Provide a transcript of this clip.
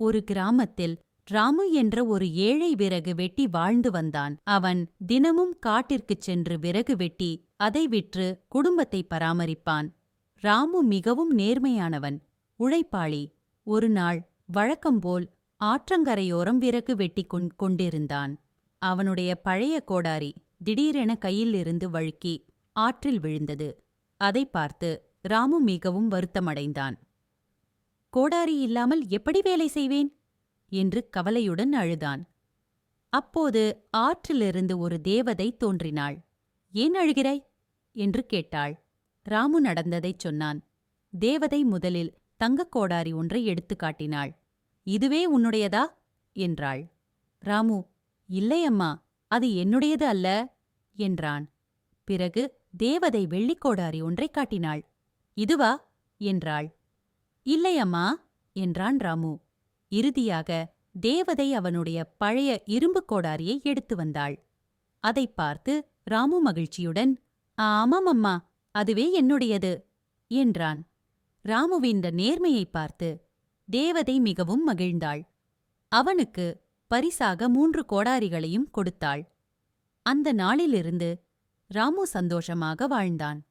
ஒரு கிராமத்தில் ராமு என்ற ஒரு ஏழை விறகு வெட்டி வாழ்ந்து வந்தான். அவன் தினமும் காட்டிற்குச் சென்று விறகு வெட்டி அதை விற்று குடும்பத்தை பராமரிப்பான். ராமு மிகவும் நேர்மையானவன். உழைப்பாளி. ஒரு நாள் வழக்கம்போல் ஆற்றங்கரையோரம் விறகு வெட்டி கொண்டிருந்தான். அவனுடைய பழைய கோடாரி திடீரென கையிலிருந்து வழுக்கி ஆற்றில் விழுந்தது. அதை பார்த்து ராமு மிகவும் வருத்தமடைந்தான். கோடாரி இல்லாமல் எப்படி வேலை செய்வேன்? என்று கவலையுடன் அழுதான். அப்போது ஆற்றிலிருந்து ஒரு தேவதை தோன்றினாள். ஏன் அழுகிறாய்? என்று கேட்டாள். ராமு நடந்ததைச் சொன்னான். தேவதை முதலில் தங்கக் கோடாரி ஒன்றை எடுத்துக் காட்டினாள். இதுவே உன்னுடையதா? என்றாள். ராமு இல்லை அம்மா அது என்னுடையது அல்ல என்றான். பிறகு தேவதை வெள்ளிக் கோடாரி ஒன்றைக் காட்டினாள். இதுவா? என்றாள். இல்லை அம்மா என்றான் ராமு. இறுதியாக தேவதை அவனுடைய பழைய இரும்புக் கோடாரியை எடுத்து வந்தாள். அதைப் பார்த்து ராமு மகிழ்ச்சியுடன் ஆமாம் அம்மா அதுவே என்னுடையது என்றான். ராமுவின் நேர்மையை நேர்மையைப் பார்த்து தேவதை மிகவும் மகிழ்ந்தாள். அவனுக்கு பரிசாக மூன்று கோடாரிகளையும் கொடுத்தாள். அந்த நாளிலிருந்து ராமு சந்தோஷமாக வாழ்ந்தான்.